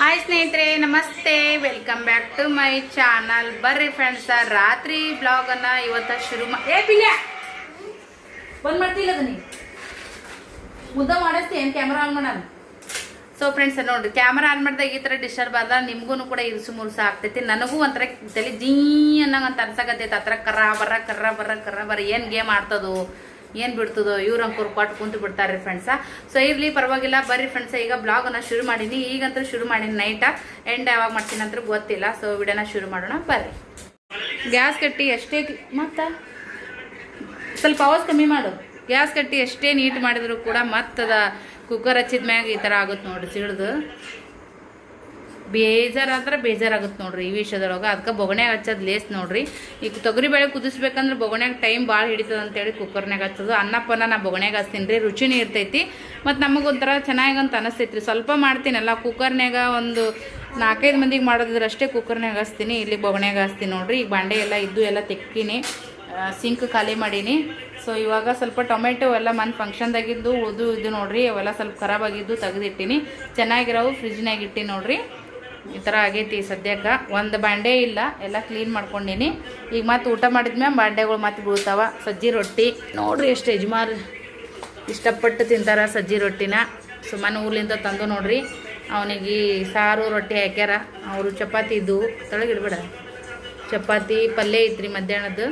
Hi ಸ್ನೇಹಿತರೆ, ನಮಸ್ತೆ. Welcome back to my channel ಬರ್ರಿ ಫ್ರೆಂಡ್ಸ್ ರಾತ್ರಿ ಬ್ಲಾಗ್ ಅನ್ನ ಇವತ್ತ ಶುರು ಏ ಬಂದ್ ಮಾಡ್ತಿಲ್ಲ ನೀ? ಮುದ್ದ ಮಾಡಿಸ್ತೀನಿ ಏನು ಕ್ಯಾಮ್ರಾ ಆನ್ ಮಾಡೋಣ ಸೊ ಫ್ರೆಂಡ್ಸ್ ನೋಡ್ರಿ ಕ್ಯಾಮ್ರಾ ಆನ್ ಮಾಡಿದಾಗ ಈ ಥರ ಡಿಸ್ಟರ್ಬ್ ಆದ್ರೆ ನಿಮ್ಗೂ ಕೂಡ ಇರುಸು ಮುರುಸು ಆಗ್ತೈತಿ. ನನಗೂ ಒಂಥರ ತಲೆ ಜೀ ಅನ್ನಂಗೆ ಅಂತ ಅನ್ಸಕತ್ತೈತೆ. ಆ ಥರ ಕರ್ರ, ಬರ್ರ ಕರ್ರ ಬರ್ರ ಕರ್ರ, ಬರ್ರ, ಏನು ಗೇಮ್ ಆಡ್ತದೋ. ಏನು ಬಿಡ್ತದೋ, ಇವ್ರ ಅಂಕೋರ್ ಕೊಟ್ಟು ಕುಂತು ಬಿಡ್ತಾರೆ ಫ್ರೆಂಡ್ಸ ಸೊ ಇರ್ಲಿ, ಪರವಾಗಿಲ್ಲ. ಬರ್ರಿ ಫ್ರೆಂಡ್ಸ ಈಗ ಬ್ಲಾಗನ್ನ ಶುರು ಮಾಡೀನಿ. ಈಗಂತೂ ಶುರು ಮಾಡೀನಿ ನೈಟ್ ಎಂಡ್ ಯಾವಾಗ ಮಾಡ್ತೀನಿ ಅಂತ ಗೊತ್ತಿಲ್ಲ. ಸೊ ವಿಡಿಯೋನ ಶುರು ಮಾಡೋಣ, ಬರ್ರಿ. ಗ್ಯಾಸ್ ಕಟ್ಟಿ ಎಷ್ಟೇ ಮತ್ತ? ಸ್ವಲ್ಪ ಅವಾಜ್ ಕಮ್ಮಿ ಮಾಡು. ಗ್ಯಾಸ್ ಕಟ್ಟಿ ಎಷ್ಟೇ ನೀಟ್ ಮಾಡಿದ್ರು ಕೂಡ ಮತ್ತದ ಕುಕ್ಕರ್ ಹಚ್ಚಿದ ಮ್ಯಾಗ ಈ ಥರ ಆಗುತ್ತೆ ನೋಡ್ರಿ, ಸಿಡ್ದು. ಬೇಜಾರಾದ್ರೆ ಬೇಜಾರಾಗುತ್ತೆ ನೋಡ್ರಿ ಈ ವಿಷಯದೊಳಗೆ. ಅದಕ್ಕೆ ಬೊಗಣ್ಯಾಗ ಹಚ್ಚೋದು ಲೇಸ್ ನೋಡ್ರಿ. ಈಗ ತೊಗರಿ ಬೇಳೆ ಕುದಿಸ್ಬೇಕಂದ್ರೆ ಬೊಗಣ್ಯಾಗ ಟೈಮ್ ಭಾಳ ಹಿಡಿತದೆ ಅಂತೇಳಿ ಕುಕ್ಕರ್ನಾಗ ಹಚ್ಚೋದು. ಅನ್ನಪ್ಪನ ನಾ ಬೊಗಣ್ಯಾಗ ಹಚ್ತೀನಿ ರೀ ರುಚಿನೇ ಇರ್ತೈತಿ. ಮತ್ತು ನಮಗೊಂಥರ ಚೆನ್ನಾಗಿ ಅಂತ ಅನಿಸ್ತೈತಿ ರೀ ಸ್ವಲ್ಪ ಮಾಡ್ತೀನಲ್ಲ ಕುಕ್ಕರ್ನಾಗ ಒಂದು ನಾಲ್ಕೈದು ಮಂದಿಗೆ ಮಾಡೋದಿದ್ರೆ ಅಷ್ಟೇ ಕುಕ್ಕರ್ನಾಗ ಹಚ್ತೀನಿ. ಇಲ್ಲಿ ಬೊಗಣ್ಯಾಗ ಹಚ್ತೀನಿ ನೋಡ್ರಿ. ಈಗ ಬಾಂಡೆ ಎಲ್ಲ ಇದ್ದು ಎಲ್ಲ ತೆಕ್ಕೀನಿ. ಸಿಂಕ್ ಖಾಲಿ ಮಾಡೀನಿ. ಸೊ ಇವಾಗ ಸ್ವಲ್ಪ ಟೊಮೆಟೊ ಎಲ್ಲ ಮನ್ ಫಂಕ್ಷನ್ದಾಗಿದ್ದು ಉಳಿದು ಇದು ನೋಡ್ರಿ, ಅವೆಲ್ಲ ಸ್ವಲ್ಪ ಖರಾಬಾಗಿದ್ದು ತೆಗೆದಿಟ್ಟಿನಿ. ಚೆನ್ನಾಗಿರೋವು ಫ್ರಿಜ್ನಾಗ ಇಟ್ಟಿ ನೋಡ್ರಿ. ಈ ಥರ ಆಗೈತಿ ಸದ್ಯಕ್ಕೆ. ಒಂದು ಬಾಂಡೆ ಇಲ್ಲ ಎಲ್ಲ ಕ್ಲೀನ್ ಮಾಡ್ಕೊಂಡೀನಿ. ಈಗ ಮತ್ತೆ ಊಟ ಮಾಡಿದ್ಮೇಲೆ ಬಾಂಡೆಗಳು ಮತ್ತೆ ಬೀಳ್ತಾವ. ಸಜ್ಜಿ ರೊಟ್ಟಿ. ನೋಡ್ರಿ ಎಷ್ಟು ಯಜಮಾನ್ ಇಷ್ಟಪಟ್ಟು ತಿಂತಾರ ಸಜ್ಜಿ ರೊಟ್ಟಿನ. ಸುಮ್ಮನೆ ಊರ್ಲಿಂದ ತಂದು ನೋಡ್ರಿ. ಅವನಿಗೆ ಸಾರು ರೊಟ್ಟಿ ಹಾಕ್ಯಾರ. ಅವರು ಚಪಾತಿ ಇದ್ದು ತೊಳಗಿಡ್ಬೇಡ ಚಪಾತಿ ಪಲ್ಯ ಐತ್ರಿ ಮಧ್ಯಾಹ್ನದ್ದು.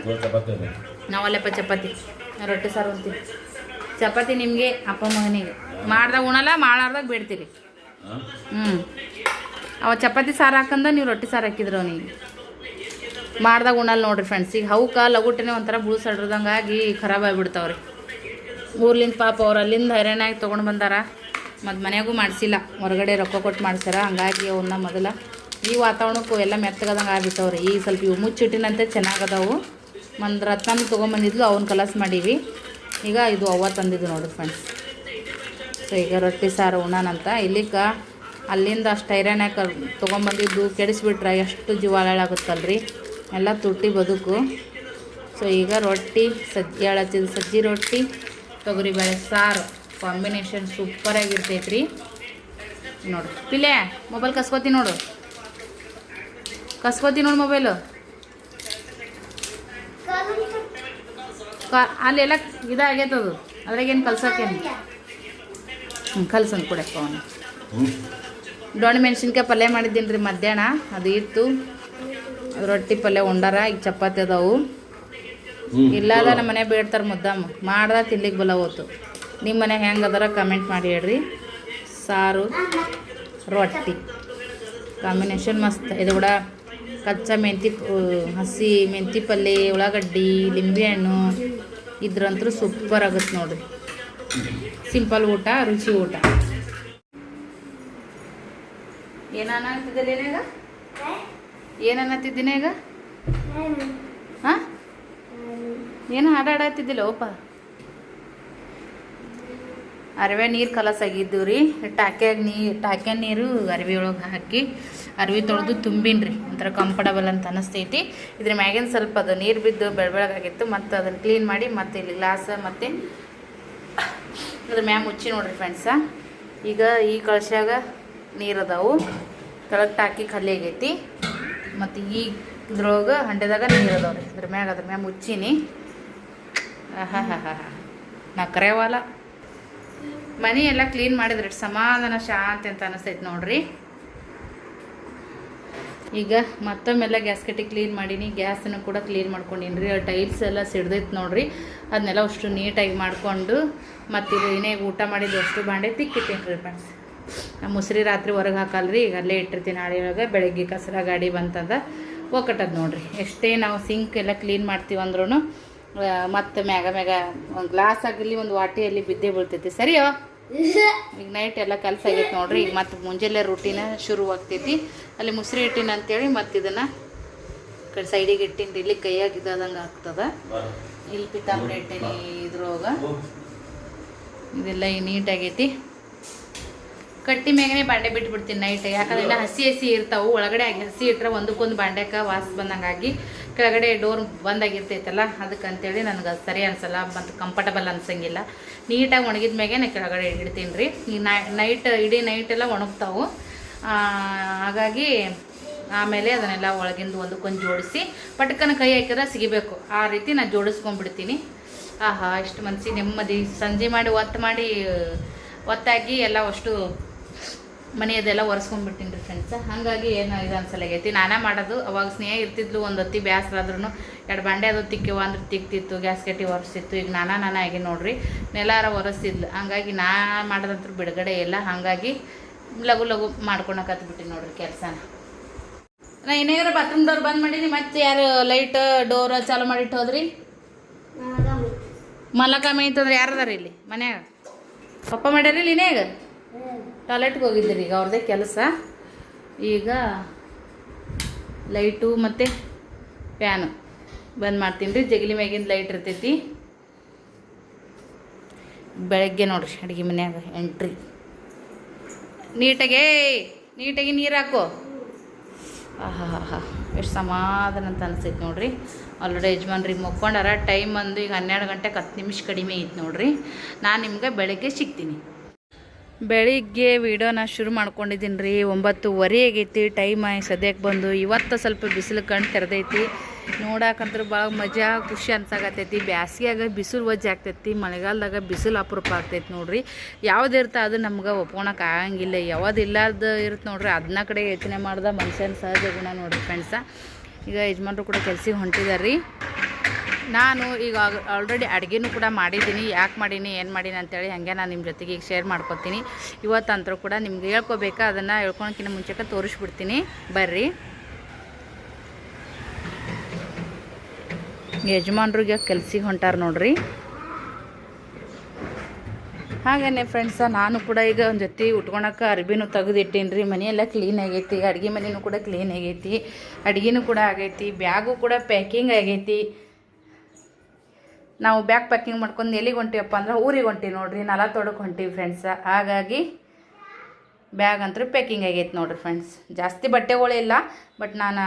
ನಾವಲ್ಲಪ್ಪ ಚಪಾತಿ ರೊಟ್ಟಿ ಸಾರು ಅಂತೀವಿ. ಚಪಾತಿ ನಿಮಗೆ ಅಪ್ಪ ಮಗನಿಗೆ. ಮಾಡ್ದಾಗ ಉಣಲ್ಲ ಮಾಡಾರ್ದಾಗ ಬಿಡ್ತೀರಿ. ಹ್ಞೂ ಅವ ಚಪಾತಿ ಸಾರು ಹಾಕಂದ ನೀವು ರೊಟ್ಟಿ ಸಾರು ಹಾಕಿದ್ರು ಅವನಿಗೆ. ಮಾಡ್ದಾಗ ಉಣಲ್ಲ ನೋಡ್ರಿ ಫ್ರೆಂಡ್ಸ್ ಈಗ ಹೌಕ ಲಗುಟಿನೇ ಒಂಥರ ಬುಳು ಸಡ್ರದಂಗೆ ಆಗಿ ಖರಾಬ್ ಆಗಿಬಿಡ್ತಾವ್ರಿ. ಊರ್ಲಿಂದ ಪಾಪ ಅವ್ರು ಅಲ್ಲಿಂದ ಹೈರಾಣಾಗಿ ತೊಗೊಂಡು ಬಂದಾರ. ಮತ್ತು ಮನೆಗೂ ಮಾಡಿಸಿಲ್ಲ. ಹೊರಗಡೆ ರೊಕ್ಕ ಕೊಟ್ಟು ಮಾಡ್ಸ್ಯಾರ. ಹಂಗಾಗಿ ಅವನ್ನ ಮೊದಲ ಈ ವಾತಾವರಣಕ್ಕೂ ಎಲ್ಲ ಮೆತ್ತಗದಂಗೆ ಆಗ್ಬಿಟ್ಟವ್ರಿ. ಈಗ ಸ್ವಲ್ಪ ಇವು ಮುಚ್ಚಿಟ್ಟಿನಂತೆ ಚೆನ್ನಾಗದವು. ಒಂದು ರತ್ನ ತೊಗೊಂಬಂದಿದ್ಲು ಅವ್ನ ಕಲಸ್ ಮಾಡೀವಿ. ಈಗ ಇದು ಅವ್ವ ತಂದಿದ್ದು ನೋಡ್ರಿ ಫ್ರೆಂಡ್ಸ್ ಸೊ ಈಗ ರೊಟ್ಟಿ ಸಾರು ಉಣ್ಣನಂತ ಇಲ್ಲಿಕ ಅಲ್ಲಿಂದ ಅಷ್ಟು ಹೈರಾಣ್ಯಾಕ ತೊಗೊಂಬಂದಿದ್ದು ಕೆಡಿಸ್ಬಿಟ್ರೆ ಎಷ್ಟು ಜೀವಾಳಾಗುತ್ತಲ್ರಿ ಎಲ್ಲ ತುಟ್ಟಿ ಬದುಕು. ಸೊ ಈಗ ರೊಟ್ಟಿ, ಸಜ್ಜಿ ಹಚ್ಚಿದ ಸಜ್ಜಿ ರೊಟ್ಟಿ ತೊಗರಿಬೇಳೆ ಸಾರು. ಕಾಂಬಿನೇಷನ್ ಸೂಪರಾಗಿರ್ತೈತೆ ರೀ ನೋಡು. ಪಿಲೆ ಮೊಬೈಲ್ ಕಸ್ಕೋತಿ ನೋಡು. ಕಸ್ಕೋತಿ ನೋಡು ಮೊಬೈಲು ಕಾ ಅಲ್ಲೆಲ್ಲ ಇದಾಗೈತದು ಅದ್ರಾಗೇನು ಕಲ್ಸೋಕೇನು? ಹ್ಞೂ ಕಲ್ಸಂದು ಕೊಡಪ್ಪ ಅವನು ದೊಣ್ಣೆ ಮೆಣಸಿನ್ಕಾಯಿ ಪಲ್ಯ ಮಾಡಿದ್ದೀನಿ ರೀ ಮಧ್ಯಾಹ್ನ ಅದು ಇತ್ತು. ಅದು ರೊಟ್ಟಿ ಪಲ್ಯ ಉಂಡಾರ ಈಗ ಚಪಾತಿ ಅದಾವು. ಇಲ್ಲದ ನಮ್ಮ ಮನೆ ಬೇಡ್ತಾರೆ ಮುದ್ದಾಮ. ಮಾಡ್ದ ತಿನ್ಲಿಕ್ಕೆ ಬಲ ಹೋತು. ನಿಮ್ಮ ಮನೆ ಹೆಂಗೆ ಅದಾರ ಕಮೆಂಟ್ ಮಾಡಿ ಹೇಳ್ರಿ. ಸಾರು ರೊಟ್ಟಿ. ಕಾಂಬಿನೇಷನ್ ಮಸ್ತ್. ಇದು ಕೂಡ ಕಚ್ಚಾ ಮೆಂತಿ ಹಸಿ ಮೆಂತಿ ಪಲ್ಯ ಉಳ್ಳಾಗಡ್ಡಿ ಲಿಂಬೆಹಣ್ಣು ಇದ್ರಂತೂ ಸೂಪರ್ ಆಗುತ್ತೆ ನೋಡ್ರಿ. ಸಿಂಪಲ್ ಊಟ ರುಚಿ ಊಟ. ಏನನ್ನತ್ತಿದ್ದಿಲ್ಲ ಈಗ? ಏನನ್ನತ್ತಿದ್ದೀನಿ ಈಗ? ಹಾಂ? ಏನು ಹಾಡು ಹಾಡತ್ತಿದ್ದಿಲ್ಲ ಓಪ? ಅರವೆ ನೀರು ಕಲಸಾಗಿದ್ದು ರೀ. ಟಾಕ್ಯಾಗ ನೀ ಟಾಕ್ಯ ನೀರು ಅರಿವಿ ಒಳಗೆ ಹಾಕಿ ಅರಿವಿ ತೊಳೆದು ತುಂಬಿನ್ರಿ ರೀ. ಒಂಥರ ಕಂಫರ್ಟಬಲ್ ಅಂತ ಅನಿಸ್ತೈತಿ. ಇದ್ರ ಮ್ಯಾಗಿನ ಸ್ವಲ್ಪ ಅದು ನೀರು ಬಿದ್ದು ಬೆಳಬೆಳಗಾಗಿತ್ತು ಮತ್ತು ಅದನ್ನು ಕ್ಲೀನ್ ಮಾಡಿ ಮತ್ತು ಇಲ್ಲಿ ಗ್ಲಾಸ್ ಮತ್ತು ಅದ್ರ ಮ್ಯಾಗ ಮುಚ್ಚಿ ನೋಡ್ರಿ ಫ್ರೆಂಡ್ಸ ಈಗ ಈ ಕಳಶ್ಯಾಗ ನೀರು ಅದಾವು ಕೆಳಗೆ ಟಾಕಿ ಖಾಲಿ ಆಗೈತಿ. ಮತ್ತು ಈ ಇದ್ರೊಳಗೆ ಹಂಡೆದಾಗ ನೀರು ಅದಾವ್ರಿ ಅದ್ರ ಮ್ಯಾಗ ಅದ್ರ ಮ್ಯಾಗ ಮುಚ್ಚೀನಿ. ಹಾಂ ಹಾಂ ಹಾಂ ನಾ ಕರೆಯವಲ್ಲ ಮನೆ ಎಲ್ಲ ಕ್ಲೀನ್ ಮಾಡಿದ್ರಿ ಸಮಾಧಾನ, ಶಾಂತಿ ಅಂತ ಅನಿಸ್ತೈತೆ ನೋಡ್ರಿ. ಈಗ ಮತ್ತೊಮ್ಮೆಲ್ಲ ಗ್ಯಾಸ್ ಕಟ್ಟಿ ಕ್ಲೀನ್ ಮಾಡೀನಿ ಗ್ಯಾಸನ್ನು ಕೂಡ ಕ್ಲೀನ್ ಮಾಡ್ಕೊಂಡೀನಿ ರೀ ಟೈಲ್ಸ್ ಎಲ್ಲ ಸಿಡ್ದೈತೆ ನೋಡ್ರಿ. ಅದನ್ನೆಲ್ಲ ಅಷ್ಟು ನೀಟಾಗಿ ಮಾಡಿಕೊಂಡು ಮತ್ತು ಏನೇ ಊಟ ಮಾಡಿದ್ದು ಅಷ್ಟು ಬಾಂಡೆ ತಿಕ್ಕಿಟ್ಟೇನಿ ರೀ ಫ್ರೆಂಡ್ಸ್ ಮುಸ್ರಿ ರಾತ್ರಿ ಹೊರಗೆ ಹಾಕಲ್ರಿ ಈಗ ಅಲ್ಲೇ ಇಟ್ಟಿರ್ತೀನಿ ನಾಳೆ ಒಳಗೆ. ಬೆಳಗ್ಗೆ ಕಸರ ಗಾಡಿ ಬಂತದ ಒಕ್ಕಟ್ಟದು ನೋಡ್ರಿ. ಎಷ್ಟೇ ನಾವು ಸಿಂಕ್ ಎಲ್ಲ ಕ್ಲೀನ್ ಮಾಡ್ತೀವಿ ಅಂದ್ರೂ ಮತ್ತು ಮ್ಯಾಗ ಮ್ಯಾಗ ಒಂದು ಗ್ಲಾಸ್ ಆಗಲಿ ಒಂದು ವಾಟಿಯಲ್ಲಿ ಬಿದ್ದೇ ಬೀಳ್ತೈತಿ. ಸರಿಯೋ? ಈಗ ನೈಟ್ ಎಲ್ಲ ಕೆಲಸ ಆಗೈತೆ ನೋಡ್ರಿ. ಈಗ ಮತ್ತೆ ಮುಂಜಾನೆ ರೂಟೀನ ಶುರು ಆಗ್ತೈತಿ. ಅಲ್ಲಿ ಮುಸ್ರಿ ಇಟ್ಟಿನ ಅಂತೇಳಿ ಮತ್ತೆ ಇದನ್ನು ಕಡೆ ಸೈಡಿಗೆ ಇಟ್ಟಿನಿ ಇಲ್ಲಿ ಕೈಯಾಗ ಇದಾದಂಗೆ ಆಗ್ತದ. ಇಲ್ಲಿ ಪಿತಾಂಬರಿ ಇಟ್ಟೀನಿ ಇದ್ರೊಳಗೆ. ಇದೆಲ್ಲ ಈಗ ನೀಟಾಗೈತಿ ಕಟ್ಟಿ ಮ್ಯಾಗನೆ ಬಾಂಡೆ ಬಿಟ್ಬಿಡ್ತೀನಿ ನೈಟ್ ಯಾಕಂದ್ರೆ ಎಲ್ಲ ಹಸಿ ಹಸಿ ಇರ್ತಾವೆ. ಒಳಗಡೆ ಆಗಿ ಹಸಿ ಇಟ್ಟರೆ ಒಂದಕ್ಕೊಂದು ಬಾಂಡೆಕ ವಾಸ ಬಂದಂಗಾಗಿ ಕೆಳಗಡೆ ಡೋರ್ ಬಂದಾಗಿರ್ತೈತಲ್ಲ ಅದಕ್ಕೆ ಅಂತೇಳಿ ನನಗೆ ಅದು ಸರಿ ಅನ್ಸಲ್ಲ, ಮತ್ತು ಕಂಫರ್ಟಬಲ್ ಅನ್ಸಂಗಿಲ್ಲ. ನೀಟಾಗಿ ಒಣಗಿದ ಮ್ಯಾಗೆ ನಾನು ಕೆಳಗಡೆ ಇಡ್ತೀನಿ ರೀ ಈ ನೈಟ್ ಇಡೀ ನೈಟ್ ಎಲ್ಲ ಒಣಗ್ತಾವು. ಹಾಗಾಗಿ ಆಮೇಲೆ ಅದನ್ನೆಲ್ಲ ಒಳಗಿಂದ ಒಂದಕ್ಕೊಂದು ಜೋಡಿಸಿ ಪಟ್ಕನ ಕೈ ಹಾಕಿದ್ರೆ ಸಿಗಬೇಕು. ಆ ರೀತಿ ನಾನು ಜೋಡಿಸ್ಕೊಂಡ್ಬಿಡ್ತೀನಿ ಆಹಾ, ಇಷ್ಟು ಮನಸ್ಸಿಗೆ ನೆಮ್ಮದಿ. ಸಂಜೆ ಮಾಡಿ ಒತ್ತು ಮಾಡಿ ಒತ್ತಾಗಿ ಎಲ್ಲ ಅಷ್ಟು ಮನೆಯದೆಲ್ಲ ಒರೆಸ್ಕೊಂಡ್ಬಿಟ್ಟಿನಿ ರೀ ಫ್ರೆಂಡ್ಸ್ ಹಾಗಾಗಿ ಏನು ಇದು ಅನ್ಸಲಾಗೈತಿ ನಾನೇ ಮಾಡೋದು. ಅವಾಗ ಸ್ನೇಹ ಇರ್ತಿದ್ಲು ಒಂದು ಹೊತ್ತಿ ಬೇಸರಾದ್ರೂ ಎರಡು ಬಂಡೆ ಅದು ತಿಕ್ಕಿವ ಅಂದ್ರೆ ತಿಕ್ತಿತ್ತು ಗ್ಯಾಸ್ ಕಟ್ಟಿ ಒರೆಸ್ತಿತ್ತು. ಈಗ ನಾನಾ ನಾನೇ ಆಗಿ ನೋಡ್ರಿ ನೆಲಾರ ಒರೆಸ್ತಿದ್ಲು. ಹಂಗಾಗಿ ನಾ ಮಾಡೋದಂತೂ ಬಿಡುಗಡೆ ಇಲ್ಲ. ಹಾಗಾಗಿ ಲಘು ಲಘು ಮಾಡ್ಕೊಳಕತ್ಬಿಟ್ಟು ನೋಡ್ರಿ ಕೆಲಸನ. ನಾ ಏನಾರ ಬಾತ್ರೂಮ್ ಡೋರ್ ಬಂದ್ ಮಾಡೀನಿ. ಮತ್ತೆ ಯಾರು ಲೈಟ್ ಡೋರ್ ಚಾಲು ಮಾಡಿಟ್ಟು ಹೋದ್ರಿ? ಮಲಕ ಅಂತಂದ್ರೆ ಯಾರದಾರ ಇಲ್ಲಿ? ಮನ್ಯಾಗ? ಪಪ್ಪ ಮಾಡ್ಯಾರ ಇಲ್ಲಿ ಇನ್ಯಾಗ ಟಾಯ್ಲೆಟ್ಗೆ ಹೋಗಿದ್ದೀರಿ ಈಗ ಅವ್ರದ್ದೇ ಕೆಲಸ. ಈಗ ಲೈಟು ಮತ್ತು ಫ್ಯಾನು. ಬಂದ್ ಮಾಡ್ತೀನಿ ರೀ, ಜಗಲಿ ಮ್ಯಾಗಿಂದ ಲೈಟ್ ಇರ್ತೈತಿ. ಬೆಳಗ್ಗೆ ನೋಡ್ರಿ ಅಡುಗೆ ಮನ್ಯಾಗ ಎಂಟ್ರಿ. ನೀಟಾಗೇ ನೀಟಾಗಿ ನೀರು ಹಾಕೋ. ಆಹಾ ಹಾ ಎಷ್ಟು ಸಮಾಧಾನ ಅಂತ ಅನಿಸೈತೆ ನೋಡ್ರಿ. ಆಲ್ರೆಡಿ ಯಜಮಾನ್ರಿಗೆ ಮುಕ್ಕೊಂಡಾರ, ಟೈಮ್ ಬಂದು ಈಗ ಹನ್ನೆರಡು ಗಂಟೆಗೆ ಹತ್ತು ನಿಮಿಷ ಕಡಿಮೆ ಐತೆ ನೋಡ್ರಿ. ನಾನು ನಿಮ್ಗೆ ಬೆಳಗ್ಗೆ ಸಿಗ್ತೀನಿ. ಬೆಳಿಗ್ಗೆ ವಿಡಿಯೋನ ಶುರು ಮಾಡ್ಕೊಂಡಿದ್ದೀನಿ ರೀ ಒಂಬತ್ತುವರೆ ಆಗೈತಿ ಟೈಮ್ ಸದ್ಯಕ್ಕೆ ಬಂದು. ಇವತ್ತು ಸ್ವಲ್ಪ ಬಿಸಿಲು ಕಣ್ಣು ತೆರೆದೈತಿ. ನೋಡಕ್ಕಂದ್ರೆ ಭಾಳ ಮಜಾ, ಖುಷಿ ಅನ್ಸಾಕತ್ತೈತಿ. ಬ್ಯಾಸಿಗೆಯಾಗ ಬಿಸಿಲು ವಜ್ಜೆ ಆಗ್ತೈತಿ. ಮಳೆಗಾಲದಾಗ ಬಿಸಿಲು ಅಪರೂಪ ಆಗ್ತೈತಿ ನೋಡ್ರಿ. ಯಾವ್ದು ಇರ್ತಾ ಅದು ನಮ್ಗೆ ಒಪ್ಕೊಳಕ್ಕೆ ಆಗಂಗಿಲ್ಲ. ಯಾವ್ದು ಇಲ್ಲಾರ್ದ ಇರುತ್ತೆ ನೋಡ್ರಿ. ಅದನ್ನ ಕಡೆ ಯೋಚನೆ ಮಾಡ್ದೆ ಮನುಷ್ಯನ ಸಹಜ ಗುಣ ನೋಡ್ರಿ ಫ್ರೆಂಡ್ಸ ಈಗ ಯಜಮಾನ್ರು ಕೂಡ ಕೆಲ್ಸಿಗೆ ಹೊಂಟಿದ್ದಾರೆ ರೀ ನಾನು ಈಗ ಆಲ್ರೆಡಿ ಅಡುಗೆನೂ ಕೂಡ ಮಾಡಿದ್ದೀನಿ. ಯಾಕೆ ಮಾಡೀನಿ, ಏನು ಮಾಡೀನಿ ಅಂತೇಳಿ ಹಾಗೆ ನಾನು ನಿಮ್ಮ ಜೊತೆಗೆ ಈಗ ಶೇರ್ ಮಾಡ್ಕೊತೀನಿ. ಇವತ್ತಂತರೂ ಕೂಡ ನಿಮ್ಗೆ ಹೇಳ್ಕೊಬೇಕಾ? ಅದನ್ನು ಹೇಳ್ಕೊಳಕ್ಕಿಂತ ಮುಂಚೆಗೆ ತೋರಿಸ್ಬಿಡ್ತೀನಿ. ಬರ್ರಿ. ಯಜಮಾನ್ರಿಗೆ ಕೆಲ್ಸಿಗೆ ಹೊಂಟಾರ ನೋಡ್ರಿ. ಹಾಗೇ ಫ್ರೆಂಡ್ಸ ನಾನು ಕೂಡ ಈಗ ಒಂದು ಜೊತೆ ಉಟ್ಕೊಳಕ್ಕೆ ಅರ್ಬಿನೂ ತೆಗೆದಿಟ್ಟೀನಿ ರೀ ಮನೆಯೆಲ್ಲ ಕ್ಲೀನ್ ಆಗೈತಿ, ಅಡುಗೆ ಮನೆಯೂ ಕೂಡ ಕ್ಲೀನ್ ಆಗೈತಿ. ಅಡುಗೆನೂ ಕೂಡ ಆಗೈತಿ, ಬ್ಯಾಗು ಕೂಡ ಪ್ಯಾಕಿಂಗ್ ಆಗೈತಿ. ನಾವು ಬ್ಯಾಗ್ ಪ್ಯಾಕಿಂಗ್ ಮಾಡ್ಕೊಂಡು ಎಲ್ಲಿಗೆ ಹೊಂಟಿವಪ್ಪ ಅಂದ್ರೆ ಊರಿಗೆ ಹೊಂಟೀವಿ ನೋಡ್ರಿ ನಲ ತೊಡಕ್ಕೆ ಹೊಂಟೀವಿ ಫ್ರೆಂಡ್ಸ ಹಾಗಾಗಿ ಬ್ಯಾಗ್ ಅಂತೂ ಪ್ಯಾಕಿಂಗ್ ಆಗೈತೆ ನೋಡ್ರಿ ಫ್ರೆಂಡ್ಸ್ ಜಾಸ್ತಿ ಬಟ್ಟೆಗಳೇ ಇಲ್ಲ ಬಟ್ ನಾನು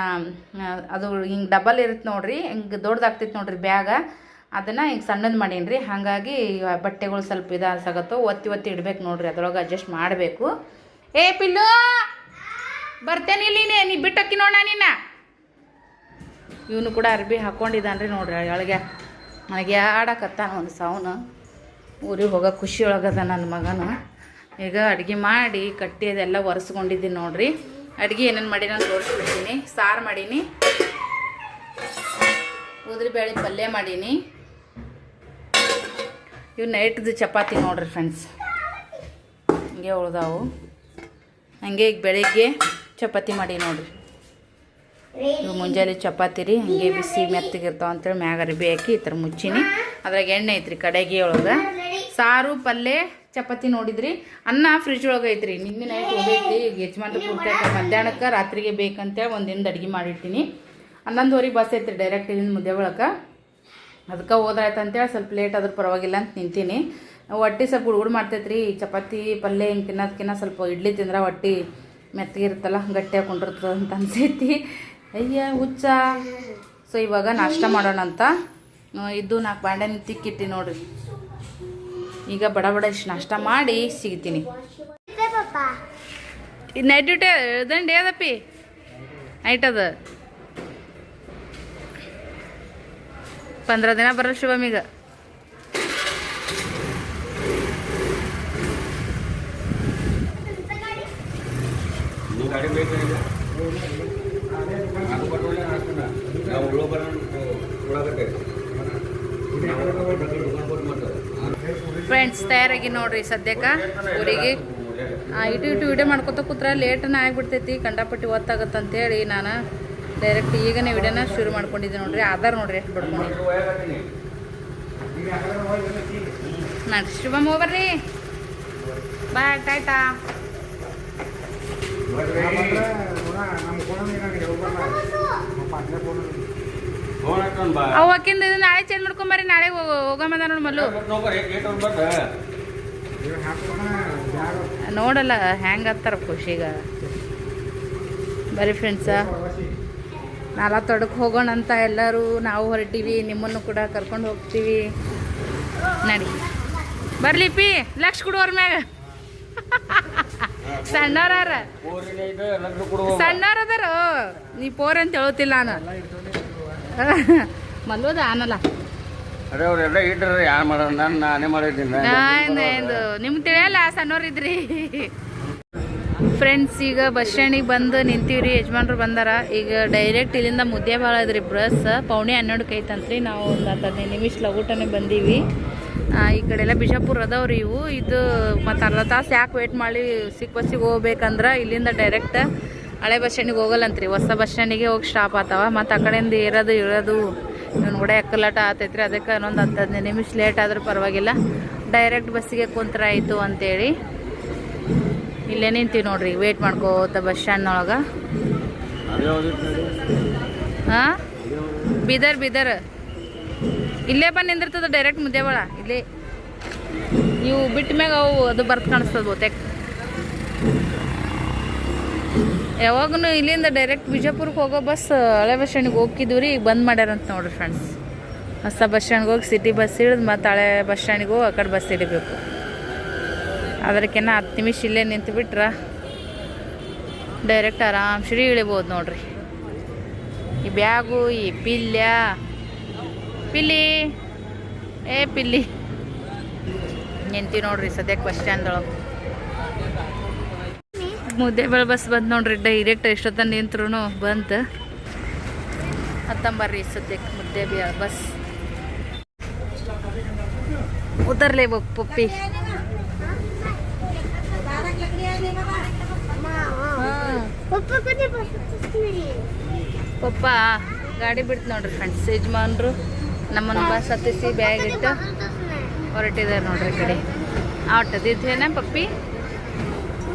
ಅದು ಹಿಂಗೆ ಡಬಲ್ ಇರುತ್ತೆ ನೋಡ್ರಿ, ಹಿಂಗೆ ದೊಡ್ಡದಾಗ್ತಿತ್ತು ನೋಡ್ರಿ ಬ್ಯಾಗ ಅದನ್ನು ಹಿಂಗೆ ಸಣ್ಣದು ಮಾಡೀನಿ ರೀ ಹಾಗಾಗಿ ಬಟ್ಟೆಗಳು ಸ್ವಲ್ಪ ಇದಾಗತ್ತೋ ಒತ್ತಿ ಒತ್ತಿ ಇಡ್ಬೇಕು ನೋಡ್ರಿ, ಅದ್ರೊಳಗೆ ಅಡ್ಜಸ್ಟ್ ಮಾಡಬೇಕು. ಏ ಪಿಲ್ಲು! ಬರ್ತೇನೆ ಇಲ್ಲಿ ನೀ ಬಿಟ್ಟಕ್ಕಿ ನೋಡ ನಿನ್ನ. ಇವನು ಕೂಡ ಅರ್ಬಿ ಹಾಕ್ಕೊಂಡಿದ್ದಾನೆ ರೀ ನೋಡ್ರಿ ಒಳಗೆ ನನಗೆ ಆಡಕತ್ತಾನ ಒಂದು ಸಾವನು. ಊರಿಗೆ ಹೋಗೋ ಖುಷಿಯೊಳಗದ ನನ್ನ ಮಗನು. ಈಗ ಅಡುಗೆ ಮಾಡಿ ಕಟ್ಟಿ ಅದೆಲ್ಲ ಒರೆಸ್ಕೊಂಡಿದ್ದೀನಿ ನೋಡ್ರಿ. ಅಡುಗೆ ಏನೇನು ಮಾಡಿ ನಾನು ತೋರಿಸ್ಬಿಡ್ತೀನಿ. ಸಾರು ಮಾಡೀನಿ. ಬೇಳೆ ಪಲ್ಯ ಮಾಡೀನಿ. ಇವು ನೈಟ್ದು ಚಪಾತಿ ನೋಡ್ರಿ ಫ್ರೆಂಡ್ಸ್ ಹಂಗೆ ಉಳ್ದಾವು. ಹಂಗೆ ಈಗ ಬೆಳಿಗ್ಗೆ ಚಪಾತಿ ಮಾಡಿ ನೋಡ್ರಿ. ಇವು ಮುಂಜಾನೆ ಚಪಾತಿ ರೀ, ಹಂಗೆ ಬಿಸಿ ಮೆತ್ತಗಿರ್ತಾವ ಅಂತೇಳಿ ಮ್ಯಾಗ ಅರಿಬಿ ಹಾಕಿ ಈ ಥರ ಮುಚ್ಚಿನಿ. ಅದ್ರಾಗ ಎಣ್ಣೆ ಐತ್ರಿ, ಕಡೆಗೆ ಒಳಗೆ. ಸಾರು ಪಲ್ಯ ಚಪಾತಿ ನೋಡಿದ್ರಿ. ಅನ್ನ ಫ್ರಿಜ್ ಒಳಗೆ ಐತ್ರಿ. ನಿನ್ನೆ ನೈಟ್ ಹೋಗೈತಿ ಈಗ ಯಜಮಾನ್ರು ಪೂರ್ತಿ ಮಧ್ಯಾಹ್ನಕ್ಕೆ ರಾತ್ರಿಗೆ ಬೇಕಂತೇಳಿ ಒಂದಿನದ ಅಡುಗೆ ಮಾಡಿರ್ತೀನಿ ಹನ್ನೊಂದುವರೆಗೆ ಬಸ್ ಐತ್ರಿ ಡೈರೆಕ್ಟ್ ಇಲ್ಲಿಂದ ಮುದ್ದೆ ಒಳಗೆ. ಅದಕ್ಕೆ ಹೋದಾಯ್ತಂತೇಳಿ ಸ್ವಲ್ಪ ಲೇಟ್ ಆದ್ರೂ ಪರವಾಗಿಲ್ಲ ಅಂತ ನಿಂತೀನಿ. ಹೊಟ್ಟೆ ಸ್ವಲ್ಪ ಹುಡುಗರು ಮಾಡ್ತೈತ್ರಿ. ಚಪಾತಿ ಪಲ್ಯ ಹಿಂಗೆ ತಿನ್ನೋದಕ್ಕಿಂತ ಸ್ವಲ್ಪ ಇಡ್ಲಿ ತಿಂದ್ರೆ ಹೊಟ್ಟೆ ಮೆತ್ತಗಿರುತ್ತಲ್ಲ ಗಟ್ಟಿ ಹಾಕೊಂಡಿರ್ತದೆ ಅಂತ ಅನ್ಸೈತಿ. ಅಯ್ಯ, ಹುಚ್ಚ. ಸೊ, ಇವಾಗ ನಾಷ್ಟ ಮಾಡೋಣ ಅಂತ. ಇದ್ದು ನಾಲ್ಕು ಬಾಂಡೆನ ತಿಕ್ಕಿಟ್ಟಿ ನೋಡ್ರಿ. ಈಗ ಬಡ ಬಡ ಇಷ್ಟು ನಾಷ್ಟ ಮಾಡಿ ಸಿಗ್ತೀನಿ. ನೈಟ್ ಡ್ಯೂಟಿ ದಂಡಿ ಅದಪ್ಪಿ? ನೈಟ್ ಅದ. ಪಂದ್ರ ದಿನ ಬರಲ್ಲ ಶುಭಮ್ ಫ್ರೆಂಡ್ಸ್ ತಯಾರಾಗಿ ನೋಡ್ರಿ ಸದ್ಯಕ್ಕೆ ಊರಿಗೆ. ಇಟು ಇಟು ವಿಡಿಯೋ ಮಾಡ್ಕೊತ ಕೂತ್ರ ಲೇಟನ ಆಗಿಬಿಡ್ತೈತಿ ಕಂಡಪಟ್ಟಿ ಹೊತ್ತಾಗತ್ತೆ ಅಂತೇಳಿ ನಾನು ಡೈರೆಕ್ಟ್ ಈಗನೇ ವಿಡಿಯೋನ ಶುರು ಮಾಡ್ಕೊಂಡಿದ್ದೆ ನೋಡ್ರಿ. ಆಧಾರ್ ನೋಡ್ರಿ ಎಷ್ಟು ಬಿಡ್ಕೊಂಡು ನಡ್ರಿ ಶುಭಮ್ ಹೋಗ್ಬರ್ರಿ ಬಾಯ್ ಟಾಯ್ಟಾ ಫೋನ್ ಹಾಕೊಂಡ್ ಬಾ. ಅವು ಅಕ್ಕಿಂದ ಇದು ನಾಳೆ ಚೇಂಜ್ ಮಾಡ್ಕೊಂಬರ್ರಿ ನಾಳೆ ಹೋಗಮದ ನೋಡಿ ಮಲ್ಲು. ನೋಡಲ್ಲ ಹ್ಯಾಂಗ್ ಹತ್ತಾರ ಖುಷಿಗ. ಬರೀ ಫ್ರೆಂಡ್ಸ ನಾಲ ತೊಡಕ್ಕೆ ಹೋಗೋಣ ಅಂತ ಎಲ್ಲರೂ ನಾವು ಹೊರಟೀವಿ ನಿಮ್ಮನ್ನು ಕೂಡ ಕರ್ಕೊಂಡು ಹೋಗ್ತೀವಿ. ನಡಿ. ಬರ್ಲಿ ಪಿ ಲಕ್ಷ ಕೊಡುವವ್ರ ಮ್ಯಾಗ. ಸಣ್ಣವ್ರ ಸಣ್ಣವ್ರ ಅದಾರ? ನೀ ಪೋರ್ ಅಂತ ಹೇಳುತ್ತಿಲ್ಲ ನಾನು. ಮಲ್ಲೋದ ಆನಲ್ಲ. ಅದೇ ಅವರೆಲ್ಲ ಇಟ್ಟರೆ ಯಾರು ಮಾಡೋ ನಾನು ನಾನೇ ಮಾಡಿದ್ದೀನಿ. ತಿಳಿಯಲ್ಲ ಸಣ್ಣವ್ರು ಇದ್ರಿ. ಫ್ರೆಂಡ್ಸ್ ಈಗ ಬಸ್ ಸ್ಟ್ಯಾಂಡಿಗೆ ಬಂದು ನಿಂತೀವ್ರಿ ಯಜಮಾನ್ರು ಬಂದಾರ. ಈಗ ಡೈರೆಕ್ಟ್ ಇಲ್ಲಿಂದ ಮುದ್ದೆ ಭಾಳ ಇದ್ರಿ ಬ್ರಸ್ ಪೌಣೆ ಹನ್ನೆರಡಕ್ಕೆ ಐತಂತ್ರಿ ನಾವು ಒಂದು ಹತ್ತು ಹದಿನೈದು ನಿಮಿಷ ಲಗೂಟನೆ ಬಂದೀವಿ. ಈ ಕಡೆ ಎಲ್ಲ ಬಿಜಾಪುರ ಅದಾವ್ರಿ ಇವು. ಇದು ಮತ್ತು ಅರ್ಧ ತಾಸು ಯಾಕೆ ವೇಟ್ ಮಾಡಿ ಸಿಕ್ಕ ಬಸ್ಸಿಗೆ ಹೋಗ್ಬೇಕಂದ್ರೆ ಇಲ್ಲಿಂದ ಡೈರೆಕ್ಟ್ ಹಳೆ ಬಸ್ ಸ್ಟ್ಯಾಂಡಿಗೆ ಹೋಗಲ್ಲಂತ್ರಿ. ಹೊಸ ಬಸ್ ಸ್ಟ್ಯಾಂಡಿಗೆ ಹೋಗಿ ಸ್ಟಾಪ್ ಆತಾವ. ಮತ್ತು ಆ ಕಡೆಯಿಂದ ಇರೋದು ಇರೋದು ಇವ್ನು ಕೂಡ ಎಕ್ಕಲಾಟ ಆತೈತ್ರಿ. ಅದಕ್ಕೆ ಇನ್ನೊಂದು ಹತ್ತು ಹದಿನೈದು ನಿಮಿಷ ಲೇಟ್ ಆದರೂ ಪರವಾಗಿಲ್ಲ. ಡೈರೆಕ್ಟ್ ಬಸ್ಸಿಗೆ ಕುಂತ್ರ ಆಯಿತು ಅಂತೇಳಿ. ಇಲ್ಲೇ ನಿಂತೀವಿ ನೋಡ್ರಿ ವೇಟ್ ಮಾಡ್ಕೋತ ಬಸ್ ಸ್ಟ್ಯಾಂಡ್ನೊಳಗೆ ಹಾಂ? ಬೀದರ್ ಬೀದರ್. ಇಲ್ಲೇ ಬಂದು ನಿಂದಿರ್ತದೆ ಡೈರೆಕ್ಟ್ ಮುದ್ದೇಬಾಳ ಇಲ್ಲಿ. ನೀವು ಬಿಟ್ಟ ಮ್ಯಾಗ ಅವು ಅದು ಬರ್ತ್ ಕಾಣಿಸ್ತದೆ ಬಹುತೇಕ. ಯಾವಾಗೂ ಇಲ್ಲಿಂದ ಡೈರೆಕ್ಟ್ ಬಿಜಾಪುರಕ್ಕೆ ಹೋಗೋ ಬಸ್ ಹಳೆ ಬಸ್ ಸ್ಟ್ಯಾಂಡಿಗೆ ಹೋಗಿದ್ವಿ ರೀ. ಈಗ ಬಂದ್ ಮಾಡ್ಯಾರಂತ ನೋಡ್ರಿ ಫ್ರೆಂಡ್ಸ್ ಹೊಸ ಬಸ್ ಸ್ಟ್ಯಾಂಡ್ಗೆ ಹೋಗಿ ಸಿಟಿ ಬಸ್ ಹಿಡಿದು ಮತ್ತು ಹಳೆ ಬಸ್ ಸ್ಟ್ಯಾಂಡಿಗೆ ಹೋಗಿ ಆ ಕಡೆ ಬಸ್ ಹಿಡಿಬೇಕು. ಅದಕ್ಕಿನ್ನ ಹತ್ತು ನಿಮಿಷ ಇಲ್ಲೇ ನಿಂತು ಬಿಟ್ರೆ ಡೈರೆಕ್ಟ್ ಆರಾಮ್ ಶ್ರೀ ಇಳಿಬೋದು ನೋಡ್ರಿ. ಈ ಬ್ಯಾಗು, ಈ ಪಿಲ್ಯ. ಪಿಲ್ಲಿ. ಏ ಪಿಲ್ಲಿ. ನಿಂತೀವಿ ನೋಡ್ರಿ ಸದ್ಯಕ್ಕೆ ಬಸ್ ಸ್ಟ್ಯಾಂಡ್ದೊಳಗೆ ಮುದ್ದೆ ಮುದ್ದೇಬಾಳು ಬಸ್ ಬಂತು ನೋಡ್ರಿ ಡೈರೆಕ್ಟ್ ಎಷ್ಟೊತ್ತ ನಿಂತ್ರು ಬಂತು ಹತ್ತಂಬರ್ರಿ ಸದ್ಯಕ್ಕೆ ಮುದ್ದೆ ಬಸ್. ಉತ್ತರ್ಲೇ ಪಪ್ಪಿ. ಪಪ್ಪ, ಗಾಡಿ ಬಿಡ್ತು ನೋಡ್ರಿ ಫ್ರೆಂಡ್ಸ್ ಯಜಮಾನ್ರು ನಮ್ಮನ್ನು ಬಸ್ ಹತ್ತಿಸಿ ಬ್ಯಾಗ್ ಇಟ್ಟು ಹೊರಟಿದ್ದಾರೆ ನೋಡ್ರಿ ಕಡೆ. ಆಟದಿದ್ದೇನೆ ಪಪ್ಪಿ?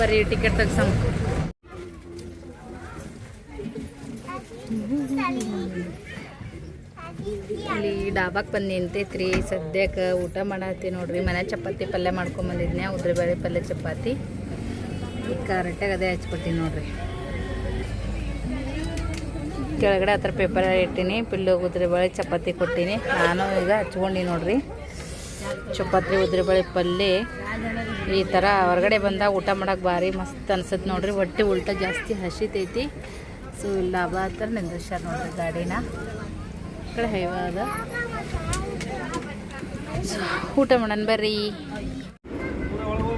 ಬರೀ ಟಿಕೆಟ್ ತೆಗ್ಸಮ್ ಇಲ್ಲಿ ಡಾಬಾಕ್ ಬಂದು ನಿಂತೈತ್ರಿ. ಸದ್ಯಕ್ಕೆ ಊಟ ಮಾಡತ್ತಿ ನೋಡ್ರಿ. ಮನೆ ಚಪಾತಿ ಪಲ್ಯ ಮಾಡ್ಕೊಂಬಂದಿದ್ನೆ ಉದ್ರಿಬೇಳೆ ಪಲ್ಯ ಚಪಾತಿ. ಕರೆಕ್ಟಾಗಿ ಅದೇ ಹಚ್ಕೊತೀನಿ ನೋಡ್ರಿ. ಕೆಳಗಡೆ ಹತ್ರ ಪೇಪರ್ ಇಟ್ಟೀನಿ, ಪಿಲ್ಲು, ಉದ್ರಿಬೇಳೆ ಚಪಾತಿ ಕೊಟ್ಟೀನಿ. ನಾನು ಈಗ ಹಚ್ಕೊಂಡು ನೋಡ್ರಿ. ಚಪಾತಿ, ಉದ್ರಿಬೇಳೆ, ಪಲ್ಯ. ಈ ಥರ ಹೊರಗಡೆ ಬಂದಾಗ ಊಟ ಮಾಡೋಕ್ಕೆ ಭಾರಿ ಮಸ್ತ್ ಅನ್ಸತ್ತೆ ನೋಡ್ರಿ. ಹೊಟ್ಟೆ ಉಲ್ಟ ಜಾಸ್ತಿ ಹಸಿತೈತಿ. ಸೊ ಇಲ್ಲ ಹಬ್ಬ ಹತ್ರ ನಿಂದಿಸ್ಯಾರ ನೋಡ್ರಿ ಗಾಡಿನ. ಕಡೆ ಹೈವಾದ ಊಟ ಮಾಡೋಣ ಬರ್ರಿ.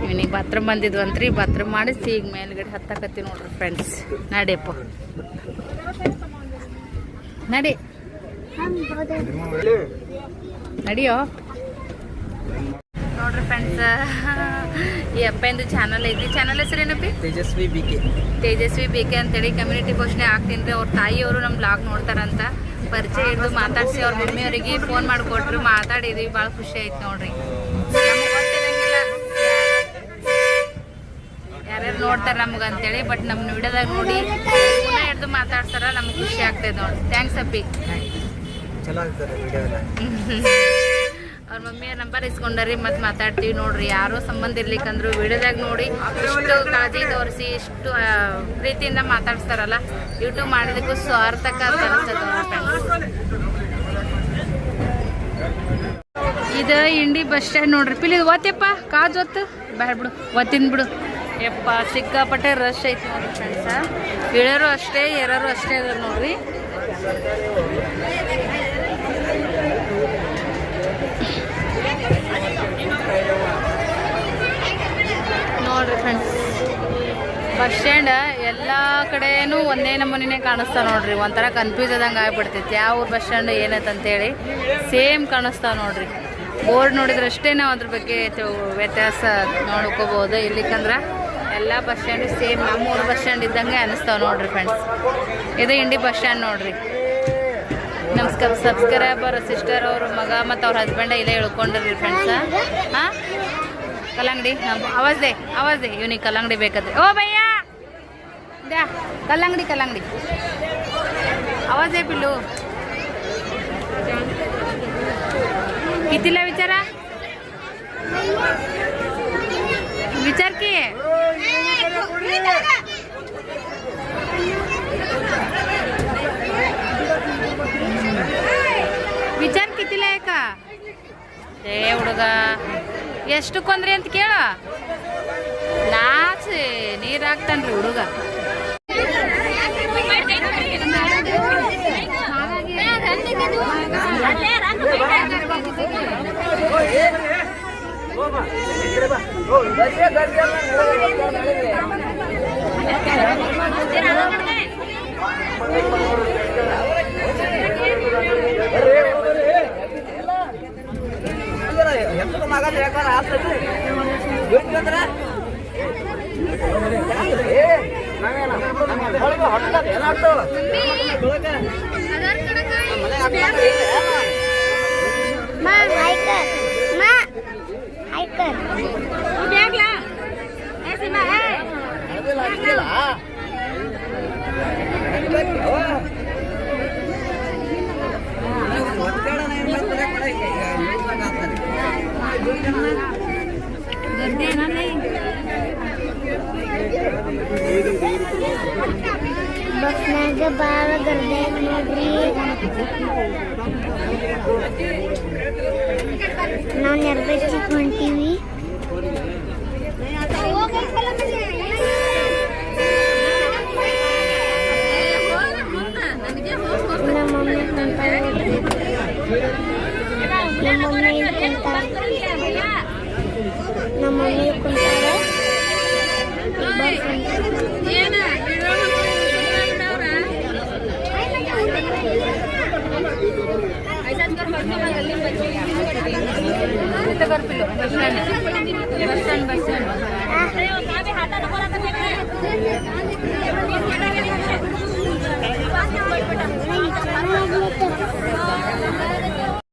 ಇವನಿಗೆ ಬಾತ್ರೂಮ್ ಬಂದಿದ್ವಂತ್ರಿ. ಬಾತ್ರೂಮ್ ಮಾಡಿಸಿ, ಈಗ ಮೇಲ್ಗಡೆ ಹತ್ತಕತ್ತಿ ನೋಡ್ರಿ ಫ್ರೆಂಡ್ಸ್ ನಡೆಯಪ್ಪ ನಡಿ. ನಡಿಯೋ. ನೋಡ್ರಿ ಫ್ರೆಂಡ್ಸ್ ಈ ಅಪ್ಪಂದು ಚಾನಲ್ ಐತಿ. ಚಾನಲ್ ಹೆಸರೇನಪ್ಪಿ ತೇಜಸ್ವಿ ಬಿ ಕೆ ತೇಜಸ್ವಿ ಬೇಕೆ ಅಂತೇಳಿ ಕಮ್ಯುನಿಟಿ ಘೋಷಣೆ ಆಗ್ತೀನಿ ರೀ. ಅವ್ರ ತಾಯಿಯವರು ನಮ್ಮ ಬ್ಲಾಗ್ ನೋಡ್ತಾರಂತ. ಪರಿಚಯ ಹಿಡಿದು ಮಾತಾಡಿಸಿ ಅವ್ರ ಮಮ್ಮಿಯವರಿಗೆ ಫೋನ್ ಮಾಡಿಕೊಟ್ರು. ಮಾತಾಡಿದ್ವಿ. ಭಾಳ ಖುಷಿ ಆಯ್ತು ನೋಡ್ರಿ. ನಮ್ಗ್ ಗೊತ್ತಿರಂಗಿಲ್ಲ ಯಾರ್ಯಾರು ನೋಡ್ತಾರೆ ನಮ್ಗೆ ಅಂತೇಳಿ ಬಟ್ ನಮ್ಮ ವಿಡಿಯೋದಾಗ ನೋಡಿ ಫೋನ ಹಿಡಿದು ಮಾತಾಡ್ತಾರ ನಮ್ಗೆ ಖುಷಿ ಆಗ್ತೈತೆ ನೋಡಿ ಥ್ಯಾಂಕ್ಸ್ ಅಪ್ಪಿ. ಚಲೋ ಆಗ್ತಾರೆ ಅವ್ರ ಮಮ್ಮಿಯ ನಂಬರ್ ಇಸ್ಕೊಂಡ್ರಿ, ಮತ್ತೆ ಮಾತಾಡ್ತೀವಿ ನೋಡ್ರಿ. ಯಾರೋ ಸಂಬಂಧ ಇರ್ಲಿಕ್ಕಂದ್ರು ವಿಡಿಯೋದಾಗ ನೋಡಿ ಇಷ್ಟು ಕಾಳಜಿ ತೋರಿಸಿ, ಇಷ್ಟು ಪ್ರೀತಿಯಿಂದ ಮಾತಾಡ್ಸ್ತಾರಲ್ಲ ಯೂಟ್ಯೂಬ್ ಮಾಡಿದಕ್ಕೂ ಸ್ವಾರ್ಥಕ ಅಂತ ಇದು ಇಂಡಿ ಬಸ್ ಸ್ಟ್ಯಾಂಡ್ ನೋಡ್ರಿ. ಪಿಲಿ ಓದ್ಯಪ್ಪ ಕಾಜ್ ಒತ್ತು. ಬ್ಯಾಡ ಬಿಡು, ಒತ್ತಿನ ಬಿಡು. ಯಪ್ಪ, ಸಿಕ್ಕಾಪಟ್ಟೆ ರಶ್ ಐತಿ ನೋಡ್ರಿ ಫ್ರೆಂಡ್ಸ. ಇಳೋರು ಅಷ್ಟೇ, ಏರೋರು ಅಷ್ಟೇ ಅದ ನೋಡ್ರಿ. ನೋಡ್ರಿ ಫ್ರೆಂಡ್ಸ್ ಬಸ್ ಸ್ಟ್ಯಾಂಡ್ ಎಲ್ಲ ಕಡೆನೂ ಒಂದೇ ನಮೂನಿನೇ ಕಾಣಿಸ್ತಾವ ನೋಡ್ರಿ. ಒಂಥರ ಕನ್ಫ್ಯೂಸ್ ಆದಂಗೆ ಆಗ್ಬಿಡ್ತೈತಿ. ಯಾವ ಊರ್ ಬಸ್ ಸ್ಟ್ಯಾಂಡ್ ಏನೈತೆ ಅಂತೇಳಿ ಸೇಮ್ ಕಾಣಿಸ್ತಾವ ನೋಡ್ರಿ. ಬೋರ್ಡ್ ನೋಡಿದ್ರೆ ಅಷ್ಟೇ ನಾವು ಅದ್ರ ಬಗ್ಗೆ ವ್ಯತ್ಯಾಸ ನೋಡ್ಕೋಬೋದು. ಇಲ್ಲಿಕಂದ್ರೆ ಎಲ್ಲ ಬಸ್ ಸ್ಟ್ಯಾಂಡು ಸೇಮ್ ನಮ್ಮ ಊರು ಬಸ್ ಸ್ಟ್ಯಾಂಡ್ ಇದ್ದಂಗೆ ಅನಿಸ್ತಾವ ನೋಡ್ರಿ ಫ್ರೆಂಡ್ಸ್ ಇದು ಇಂಡಿ ಬಸ್ ಸ್ಟ್ಯಾಂಡ್ ನೋಡ್ರಿ. ನಮಸ್ಕಾರ. ಸಬ್ಸ್ಕ್ರೈಬರ್ ಸಿಸ್ಟರ್ ಅವ್ರ, ಮಗ ಮತ್ತು ಅವ್ರ ಹಸ್ಬೆಂಡ ಇಲ್ಲೇ ಇಳ್ಕೊಂಡ್ರಿ ಫ್ರೆಂಡ್ಸ್ ಹಾಂ ಕಲ್ಲಂಗಡಿ ಆವಾಜ್ ದೇ ಆವಾಜ್ ದೇ ಇವನಿಗೆ ಕಲ್ಲಂಗಡಿ ಬೇಕಾದ್ರೆ ಓ ಭಯ್ಯ द्या कलांगडी कलांगडी आवाज आहे पिल्लू कितीला विचारा विचार की ವಿಚಾರ ಕಿತ್ತಿಲ್ಲ ಯಾಕ ಏ ಹುಡುಗ ಎಷ್ಟು ಕೊಂದ್ರಿ ಅಂತ ಕೇಳ. ನಾಚಿ ನೀರ್ ಹಾಕ್ತಾನ್ರಿ ಹುಡುಗ. Itu Ah! ಬಸ್ನಾಗ ಬಾಳ ಗರ್ದೆ ಐತ್ ನೋಡ್ರಿ ನಾವು ನೆರವೇರ್ಸಕ್ ಹೊಂಟೀವಿ ನಮ್ಮ ಮಮ್ಮಿ ಕುಂತಾಳೆ ನೋಡ್ರಿ. ನಮ್ಮ ಮಮ್ಮಿ ಇಲ್ಲಿ ಕುಂತಾಳೆ ನಮ್ಮ ಮಮ್ಮಿ ಕುಂತಾಳೆ ಈ ಬಸ್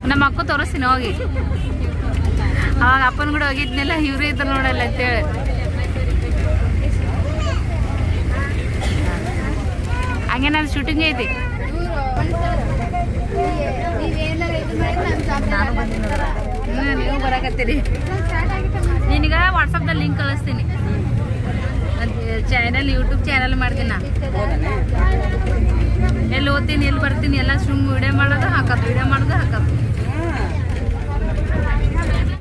ನಮ್ಮ ಅಕ್ಕ ತೋರಿಸ್ತೀನಿ, ಹೋಗಿ. ಅವಾಗ ಅಪ್ಪನ ಕೂಡ ಹೋಗಿದ್ನೆಲ್ಲ, ಇವ್ರು ಇದ್ರು ನೋಡಲ್ಲ ಅಂತೇಳಿ. ಹಂಗೇನಾದ್ರು ಶೂಟಿಂಗ್ ಐತಿ? ಹ್ಮ್, ನೀವು ಬರಕತ್ತೀರಿ ನಿನಗ ವಾಟ್ಸಪ್ದಲ್ಲಿ ಲಿಂಕ್ ಕಳಿಸ್ತೀನಿ ಚಾನಲ್ ಯೂಟ್ಯೂಬ್ ಚಾನಲ್ ಮಾಡ್ತೀನಿ? ನಾ ಎಲ್ಲಿ ಓದ್ತೀನಿ ಎಲ್ಲಿ ಬರ್ತೀನಿ ಎಲ್ಲ ಸುಮ್ ವಿಡಿಯೋ ಮಾಡೋದು ಹಾಕೋದು ವಿಡಿಯೋ ಮಾಡೋದು ಹಾಕೋದು.